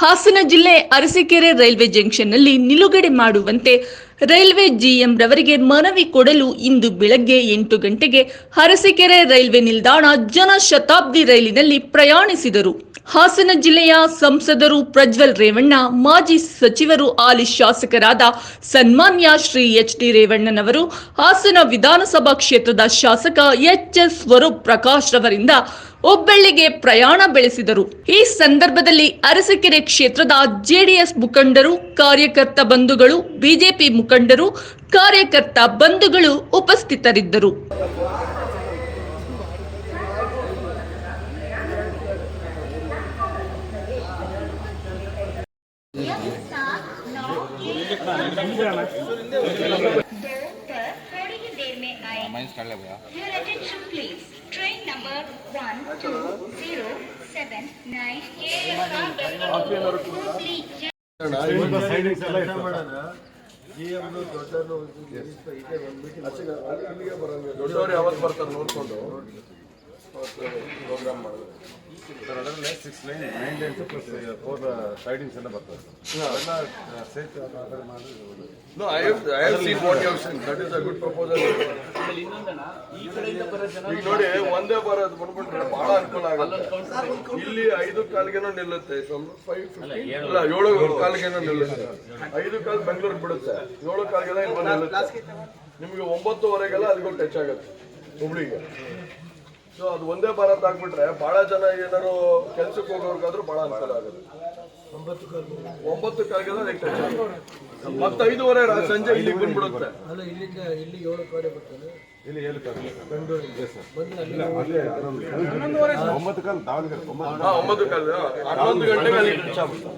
ಹಾಸನ ಜಿಲ್ಲೆ ಅರಸೀಕೆರೆ ರೈಲ್ವೆ ಜಂಕ್ಷನ್ನಲ್ಲಿ ನಿಲುಗಡೆ ಮಾಡುವಂತೆ ರೈಲ್ವೆ ಜಿಎಂ ರವರಿಗೆ ಮನವಿ ಕೊಡಲು ಇಂದು ಬೆಳಗ್ಗೆ ಎಂಟು ಗಂಟೆಗೆ ಅರಸೀಕೆರೆ ರೈಲ್ವೆ ನಿಲ್ದಾಣ ಜನಶತಾಬ್ದಿ ರೈಲಿನಲ್ಲಿ ಪ್ರಯಾಣಿಸಿದರು. ಹಾಸನ ಜಿಲ್ಲೆಯ ಸಂಸದರು ಪ್ರಜ್ವಲ್ ರೇವಣ್ಣ, ಮಾಜಿ ಸಚಿವರು ಹಾಲಿ ಶಾಸಕರಾದ ಸನ್ಮಾನ್ಯ ಶ್ರೀ ಎಚ್ ಡಿ ರೇವಣ್ಣನವರು, ಹಾಸನ ವಿಧಾನಸಭಾ ಕ್ಷೇತ್ರದ ಶಾಸಕ ಎಚ್ ಎಸ್ ಸ್ವರೂಪ್ ಪ್ರಕಾಶ್ ರವರಿಂದ ಒಬ್ಬಳ್ಳಿಗೆ ಪ್ರಯಾಣ ಬೆಳೆಸಿದರು. ಈ ಸಂದರ್ಭದಲ್ಲಿ ಅರಸಕೆರೆ ಕ್ಷೇತ್ರದ ಜೆಡಿಎಸ್ ಮುಖಂಡರು ಕಾರ್ಯಕರ್ತ ಬಂಧುಗಳು ಬಿಜೆಪಿ ಮುಖಂಡರು ಕಾರ್ಯಕರ್ತ ಬಂಧುಗಳು ಉಪಸ್ಥಿತರಿದ್ದರು. Your attention please. Train number ಯಾವಾಗ ಬರ್ತಾರ ನೋಡ್ಕೊಂಡು ಪ್ರೋಗ್ರಾಮ್ ಮಾಡೋದು. ಸರ್ ಅದರಲ್ಲಿ six line nine lines plus four sidings ಎಲ್ಲ ಬರ್ತದೆ. ಅದೆಲ್ಲ ಸೇಫ್ ಆ ಥರ ಐ. That is a good proposal. ಈಗ ನೋಡಿ ಒಂದೇ ಬರೋದು ಬಂದ್ಬಿಟ್ರೆ ಬಹಳ ಅನುಕೂಲ ಆಗುತ್ತೆ. ಇಲ್ಲಿ ಐದು ಕಾಲ್ಗೆನೋ ನಿಲ್ಲುತ್ತೆ ಫೈವ್ ಇಲ್ಲ ಏಳು. ಕಾಲ್ಗೆನೋ ನಿಲ್ಲುತ್ತೆ. ಐದು ಕಾಲ್ ಬೆಂಗಳೂರಿಗೆ ಬಿಡುತ್ತೆ. ಏಳು ಕಾಲ್ಗೆಲ್ಲ ಇಲ್ಲಿ ನಿಮ್ಗೆ ಒಂಬತ್ತುವರೆಗೆಲ್ಲ ಅದಕ್ಕೂ ಟಚ್ ಆಗುತ್ತೆ ಹುಬ್ಳಿಗೆ. ಸೊ ಅದು ಒಂದೇ ಭಾರತ್ ಆಗ್ಬಿಟ್ರೆ ಬಹಳ ಜನ ಏನಾದ್ರು ಕೆಲ್ಸಕ್ಕೆ ಹೋಗೋರ್ಗಾದ್ರೂ ಬಹಳ ಅನುಕೂಲ ಆಗುತ್ತೆ. ಒಂಬತ್ತು ರಾ- ಸಂಜೆ ಇಲ್ಲಿಗೆ ಬಂದ್ಬಿಡುತ್ತೆ. ಅಲ್ಲ ಇಲ್ಲಿ ಇಲ್ಲಿ ಏಳು ಕಡೆ ಕಾಲು ಒಂಬತ್ತು ಗಂಟೆ ದಾವಣಗೆರೆ ಒಂಬತ್ತು ಕಾಲ ಹನ್ನೊಂದು ಗಂಟೆಗೆ ಅಲ್ಲಿ ಟಚ್ ಆಗುತ್ತೆ